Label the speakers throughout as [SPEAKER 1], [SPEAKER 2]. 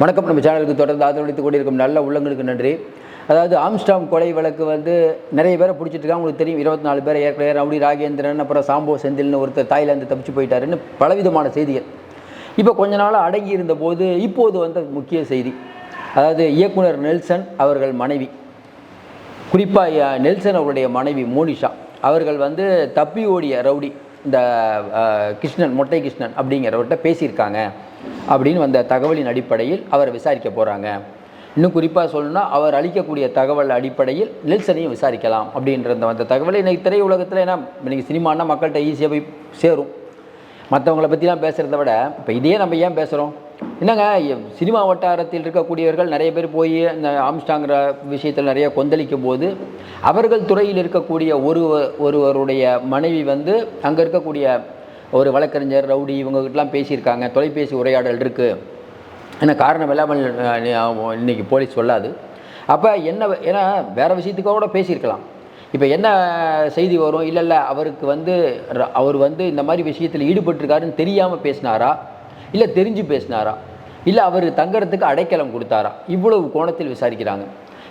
[SPEAKER 1] வணக்கம். நம்ம சேனலுக்கு தொடர்ந்து ஆதரவளித்துக் கொண்டிருக்கும் நல்ல உள்ளங்களுக்கு நன்றி. அதாவது ஆம்ஸ்டாம் கொலை வழக்கு வந்து நிறைய பேரை பிடிச்சிட்டு இருக்காங்க உங்களுக்கு தெரியும் இருபத்தி நாலு பேர் ஏற்கனவே ரவுடி ராகேந்திரன் அப்புறம் சாம்போ செந்தில்னு ஒருத்தர் தாய்லாந்து தப்பிச்சு போயிட்டாருன்னு பலவிதமான செய்திகள். இப்போ கொஞ்ச நாளாக அடங்கி இருந்தபோது இப்போது வந்த முக்கிய செய்தி. அதாவது இயக்குனர் நெல்சன் அவர்கள் மனைவி. குறிப்பாக நெல்சன் அவருடைய மனைவி மோனிஷா. அவர்கள் வந்து தப்பி ஓடிய ரவுடி இந்த கிருஷ்ணன் மொட்டை கிருஷ்ணன் அப்படிங்கிறவர்கிட்ட பேசியிருக்காங்க. அப்படின்னு வந்த தகவலின் அடிப்படையில் அவரை விசாரிக்க போகிறாங்க இன்னும் குறிப்பாக சொல்லணும்னா அவர் அளிக்கக்கூடிய தகவல் அடிப்படையில் நெல்சனையும் விசாரிக்கலாம் அப்படின்ற அந்த வந்த தகவலை இன்றைக்கி திரை திரையுலகத்தில் ஏன்னா இன்றைக்கி சினிமானா மக்கள்கிட்ட ஈஸியாக போய் சேரும். மற்றவங்கள பற்றிலாம் பேசுகிறத விட இப்போ இதே நம்ம ஏன் பேசுகிறோம் என்னங்க சினிமா வட்டாரத்தில் இருக்கக்கூடியவர்கள் நிறைய பேர் போய் இந்த ஆம்ஸ்டாங்கிற விஷயத்தில் நிறைய கொந்தளிக்கும் போது அவர்கள் துறையில் இருக்கக்கூடிய ஒரு ஒருவருடைய மனைவி வந்து அங்கே இருக்கக்கூடிய ஒரு வழக்கறிஞர் ரவுடி இவங்ககிட்டலாம் பேசியிருக்காங்க. தொலைபேசி உரையாடல் இருக்குது ஏன்னா காரணம் இல்லாமல் இன்றைக்கி போலீஸ் சொல்லாது. அப்போ என்ன ஏன்னா வேறு விஷயத்துக்காக கூட பேசியிருக்கலாம். இப்போ என்ன செய்தி வரும்? இல்லை இல்லை அவருக்கு வந்து ர- அவர் வந்து இந்த மாதிரி விஷயத்தில் ஈடுபட்டிருக்காருன்னு தெரியாமல் பேசினாரா? இல்லை தெரிஞ்சு பேசினாரா? இல்லை அவர் தங்கறதுக்கு அடைக்கலம் கொடுத்தாரா? இவ்வளவு கோணத்தில் விசாரிக்கிறாங்க.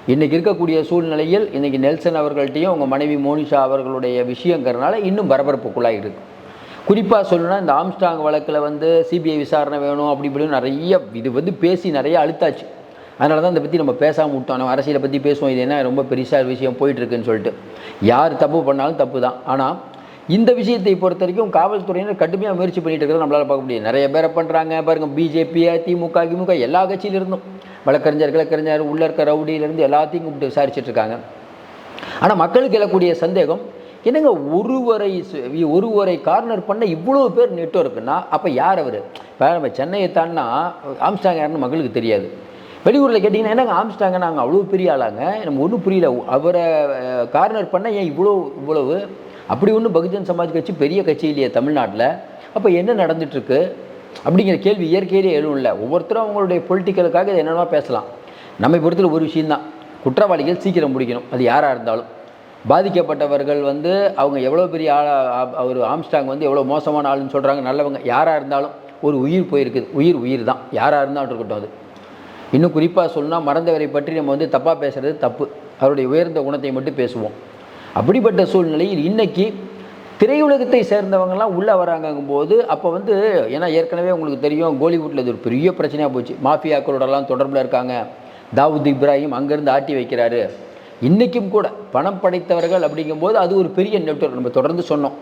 [SPEAKER 1] இன்றைக்கி இருக்கக்கூடிய சூழ்நிலையில் இன்றைக்கி நெல்சன் அவர்கள்ட்டையும் உங்கள் மனைவி மோனிஷா அவர்களுடைய விஷயங்கிறனால இன்னும் பரபரப்புக்குள்ளாக இருக்குது குறிப்பாக சொல்லணும்னா இந்த ஆம்ஸ்டாங் வழக்கில் வந்து சிபிஐ விசாரணை வேணும் அப்படி இப்படின்னு நிறைய இது வந்து பேசி நிறைய அழுத்தாச்சு. அதனால தான் இதை பற்றி நம்ம பேசாமல் விட்டோம். நம்ம அரசியலை பற்றி பேசுவோம். இது என்ன ரொம்ப பெருசாக விஷயம் போயிட்டுருக்குன்னு சொல்லிட்டு. யார் தப்பு பண்ணாலும் தப்பு தான் ஆனால் இந்த விஷயத்தை பொறுத்த வரைக்கும் காவல்துறையினர் கடுமையாக முயற்சி பண்ணிட்டு இருக்கிறத நம்மளால் பார்க்க முடியும். நிறைய பேரை பண்ணுறாங்க பாருங்கள் பிஜேபி திமுக கிமுக எல்லா கட்சியில இருந்தும் வழக்கறிஞர் கிழக்கறிஞர் உள்ள இருக்க ரவுடியிலேருந்து எல்லாத்தையும் கூப்பிட்டு விசாரிச்சுட்டு இருக்காங்க. ஆனால் மக்களுக்கு எழக்கூடிய சந்தேகம் என்னங்க ஒருவரை சு- ஒருவரை கார்னர் பண்ண இவ்வளோ பேர் நெட்ஒர்க்குன்னா அப்போ யார் அவர்? இப்போ நம்ம சென்னையை தாண்டினா ஆம்ஸ்டாங் யாருன்னு மக்களுக்கு தெரியாது. வெளியூரில் கேட்டிங்கன்னா என்னங்க ஆம்ஸ்டாங்க நாங்கள் அவ்வளோ பெரிய ஆளாங்க? நம்ம ஒன்றும் புரியல. அவரை கார்னர் பண்ண ஏன் இவ்வளோ இவ்வளவு? அப்படி ஒன்றும் பகுஜன் சமாஜ் கட்சி பெரிய கட்சி இல்லையே தமிழ்நாட்டில். அப்போ என்ன நடந்துட்டுருக்கு? அப்படிங்கிற கேள்வி இயற்கையிலே இல்லை. ஒவ்வொருத்தரும் அவங்களுடைய பொலிட்டிக்கலுக்காக என்னென்னா பேசலாம். நம்மை பொறுத்தல ஒரு விஷயம்தான். குற்றவாளிகள் சீக்கிரம் முடிக்கணும். அது யாராக இருந்தாலும். பாதிக்கப்பட்டவர்கள் வந்து அவங்க எவ்வளோ பெரிய ஆளாக அவர் ஆம்ஸ்டாங் வந்து எவ்வளோ மோசமான ஆளுன்னு சொல்கிறாங்க நல்லவங்க. யாராக இருந்தாலும் ஒரு உயிர் போயிருக்குது. உயிர் உயிர் தான். யாராக இருந்தாலும் இருக்கட்டும் அது. இன்னும் குறிப்பாக சொன்னால் மறந்தவரை பற்றி நம்ம வந்து தப்பாக பேசுகிறது தப்பு. அவருடைய உயர்ந்த குணத்தை மட்டும் பேசுவோம். அப்படிப்பட்ட சூழ்நிலையில் இன்றைக்கி திரையுலகத்தை சேர்ந்தவங்கலாம் உள்ளே வராங்கும்போது அப்போ வந்து ஏன்னா ஏற்கனவே உங்களுக்கு தெரியும் கோலிவுட்டில் இது ஒரு பெரிய பிரச்சனையாக போச்சு. மாஃபியாக்களோடலாம் தொடர்பில் இருக்காங்க. தாவூத் இப்ராஹிம் அங்கேருந்து ஆட்டி வைக்கிறாரு. இன்றைக்கும் கூட பணம் படைத்தவர்கள் அப்படிங்கும்போது அது ஒரு பெரிய நெட்வொர்க் நம்ம தொடர்ந்து சொன்னோம்.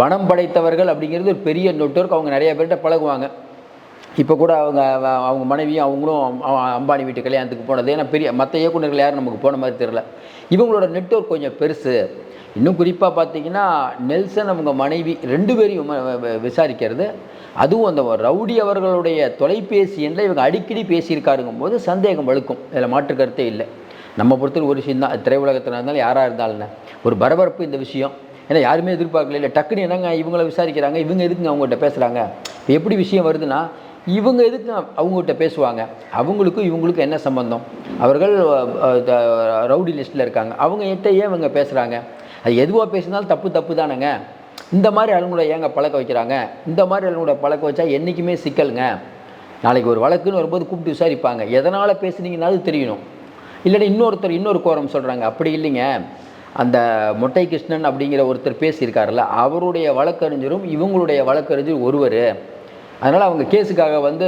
[SPEAKER 1] பணம் படைத்தவர்கள் அப்படிங்கிறது ஒரு பெரிய நெட்வொர்க் அவங்க நிறைய பேர்கிட்ட பழகுவாங்க. இப்போ கூட அவங்க அவங்க மனைவியும் அவங்களும் அம்பானி வீட்டு கல்யாணத்துக்கு போனது. ஏன்னா பெரிய மற்ற இயக்குனர்கள் யாரும் நமக்கு போன மாதிரி தெரில இவங்களோட நெட்வொர்க் கொஞ்சம் பெருசு. இன்னும் குறிப்பாக பார்த்தீங்கன்னா நெல்சன் அவங்க மனைவி ரெண்டு பேரையும் விசாரிக்கிறது. அதுவும் அந்த ரவுடி அவர்களுடைய தொலைபேசி எண்ணில் இவங்க அடிக்கடி பேசியிருக்காருங்கும் போது சந்தேகம் வழுக்கும். இதில் மாற்று கருத்தே இல்லை. நம்ம பொறுத்தவரை ஒரு விஷயம் தான் திரையுலகத்தில் இருந்தாலும் யாராக இருந்தாலும் ஒரு பரபரப்பு இந்த விஷயம். ஏன்னா யாருமே எதிர்பார்க்கல. இல்லை டக்குன்னு என்னங்க இவங்கள விசாரிக்கிறாங்க? இவங்க எதுக்குங்க அவங்ககிட்ட பேசுகிறாங்க இப்போ எப்படி விஷயம் வருதுன்னா இவங்க எதுக்கு அவங்ககிட்ட பேசுவாங்க? அவங்களுக்கும் இவங்களுக்கும் என்ன சம்பந்தம்? அவர்கள் ரவுடி லிஸ்ட்டில் இருக்காங்க. அவங்க என்கிட்ட ஏன் இவங்க பேசுகிறாங்க அது எதுவாக பேசினாலும் தப்பு தப்பு தானேங்க. இந்த மாதிரி ஆளுங்களை ஏங்க பழக்க வைக்கிறாங்க? இந்த மாதிரி ஆளுங்களை பழக்க வச்சா என்றைக்குமே சிக்கலுங்க. நாளைக்கு ஒரு வழக்குன்னு வரும்போது கூப்பிட்டு விசாரிப்பாங்க. எதனால் பேசுனீங்கன்னாலும் தெரியணும். இல்லைன்னா இன்னொருத்தர் இன்னொரு கோரம் சொல்கிறாங்க அப்படி இல்லைங்க. அந்த மொட்டை கிருஷ்ணன் அப்படிங்கிற ஒருத்தர் பேசியிருக்காருல்ல அவருடைய வழக்கறிஞரும் இவங்களுடைய வழக்கறிஞர் ஒருவர். அதனால் அவங்க கேஸுக்காக வந்து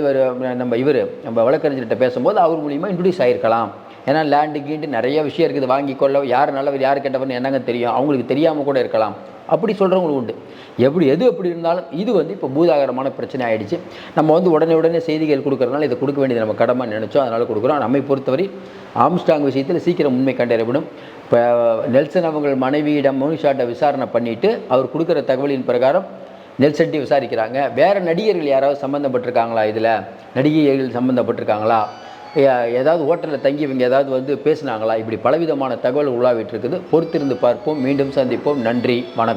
[SPEAKER 1] இவர் நம்ம இவர் நம்ம வழக்கறிஞர்கிட்ட பேசும்போது அவர் மூலியமாக இன்ட்ரடியூஸ் ஆகிருக்கலாம் ஏன்னா லேண்டு கீண்டு நிறைய விஷயம் இருக்குது. வாங்கி கொள்ள யார் நல்லவர் யார் கெட்டவர்னு என்னங்க தெரியும்? அவங்களுக்கு தெரியாமல் கூட இருக்கலாம். அப்படி சொல்கிறவங்களும் உண்டு. எப்படி எது எப்படி இருந்தாலும் இது வந்து இப்போ பூதாகரமான பிரச்சனை ஆகிடுச்சு நம்ம வந்து உடனே உடனே செய்திகள் கொடுக்குறதுனால இதை கொடுக்க வேண்டியது நம்ம கடமை நினச்சோம். அதனால் கொடுக்குறோம். நம்மை பொறுத்தவரை ஆம்ஸ்டாங் விஷயத்தில் சீக்கிரம் உண்மை கண்டறியப்படும். இப்போ நெல்சன் அவங்கள் மனைவியிடம் மோனிஷாட்டை விசாரணை பண்ணிவிட்டு அவர் கொடுக்குற தகவலின் பிரகாரம் நெல்சன்ட்டி விசாரிக்கிறாங்க. வேறு நடிகர்கள் யாராவது சம்மந்தப்பட்டிருக்காங்களா இதில்? நடிகைகள் சம்மந்தப்பட்டிருக்காங்களா ஏதாவது ஹோட்டலில் தங்கி இவங்க ஏதாவது வந்து பேசுனாங்களா? இப்படி பலவிதமான தகவல் உலாவிட்டு இருக்குது பொறுத்திருந்து பார்ப்போம். மீண்டும் சந்திப்போம். நன்றி. வணக்கம்.